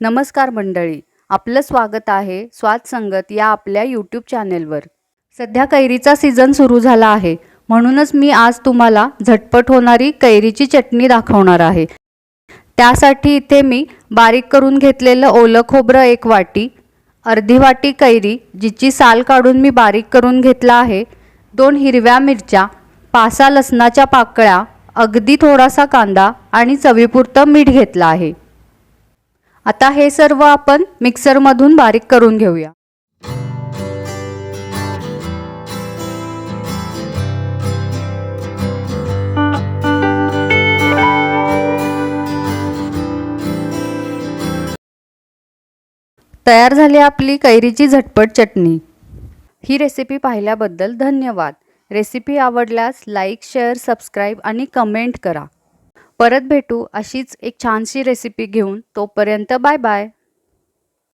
नमस्कार मंडळी आपलं स्वागत आहे स्वाद संगत या आपल्या यूट्यूब चॅनेलवर सध्या कैरीचा सीझन सुरू झाला आहे. म्हणूनच मी आज तुम्हाला झटपट होणारी कैरीची चटणी दाखवणार आहे. त्यासाठी इथे मी बारीक करून घेतलेलं ओलं खोबरं एक वाटी अर्धी वाटी कैरी जिची साल काढून मी बारीक करून घेतला आहे दोन हिरव्या मिरच्या पासा लसणाच्या पाकळ्या अगदी थोडासा कांदा आणि चवीपुरतं मीठ घेतलं आहे. आता हे सर्व आपण मिक्सरमधून बारीक करून घेऊया. तयार झाली आपली कैरीची झटपट चटणी. ही रेसिपी पाहिल्याबद्दल धन्यवाद. रेसिपी आवडल्यास लाईक शेअर सबस्क्राईब आणि कमेंट करा. परत भेटू अशीच एक छानशी रेसिपी घेऊन तोपर्यंत बाय बाय